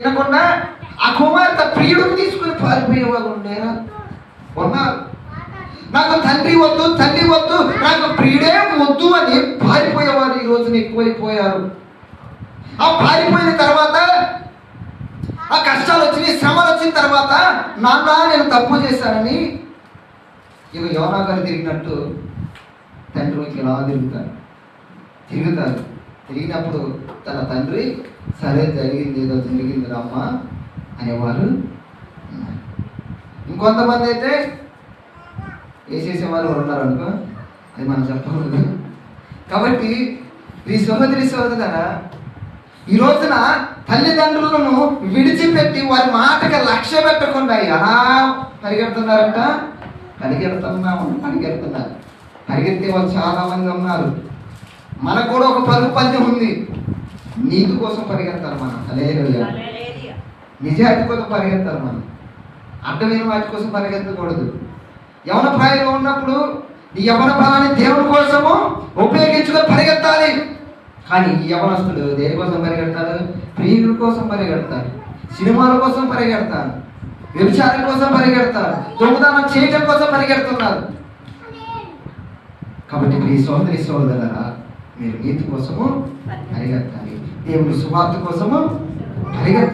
వినకుండా ఆ కుమార్తె ప్రియుడిని తీసుకుని పారిపోయే వాళ్ళు ఉండేరా ఉన్నారు నాకు తండ్రి వద్దు తల్లి వద్దు నాకు ప్రియుడే వద్దు అని పారిపోయేవారు ఈ రోజున ఎక్కువైపోయారు. ఆ పారిపోయిన తర్వాత ఆ కష్టాలు వచ్చినాయి శ్రమలు వచ్చిన తర్వాత నాన్న నేను తప్పు చేశానని ఇవి యోనా గారు తిరిగినట్టు తండ్రి ఇలా తిరుగుతారు. తిరుగుతారు. తిరిగినప్పుడు తన తండ్రి సరే జరిగింది ఏదో జరిగింది రమ్మ అనేవారు ఇంకొంతమంది అయితే వేసేసే వాళ్ళు ఉన్నారు అనుకో అది మనం చెప్పకూడదు కాబట్టి ఈ సహోదరి సహోదరా ఈ రోజున తల్లిదండ్రులను విడిచిపెట్టి వారి మాటకి లక్ష్య పెట్టకుండా ఎలా పరిగెడుతున్నారంట? పరిగెడుతున్నాము పరిగెడుతున్నారు. పరిగెత్తే వాళ్ళు చాలా మంది ఉన్నారు. మనకు కూడా ఒక పరుగు పందెం ఉంది. నీతి కోసం పరిగెడతారు మనం. అదే నిజాయితీ కోసం పరిగెత్తారు మనం. అడ్డమైన వాటి కోసం పరిగెత్తకూడదు. యవన ప్రాయంలో ఉన్నప్పుడు ఈ యవన బలాన్ని దేవుని కోసము ఉపయోగించుకొని పరిగెత్తాలి. కానీ ఈ యవనస్తుడు దేని కోసం పరిగెడతారు? ప్రియుల కోసం పరిగెడతారు. సినిమాల కోసం పరిగెడతారు. వ్యభిచారం కోసం పరిగెడతారు. దొంగతనం చేయటం కోసం పరిగెడుతున్నారు. కాబట్టి ప్రియ సోదరి సోదరులరా మీరు నీతి కోసము పరిగెత్తాలి. దేవుని సువార్త కోసము పరిగెత్తాలి.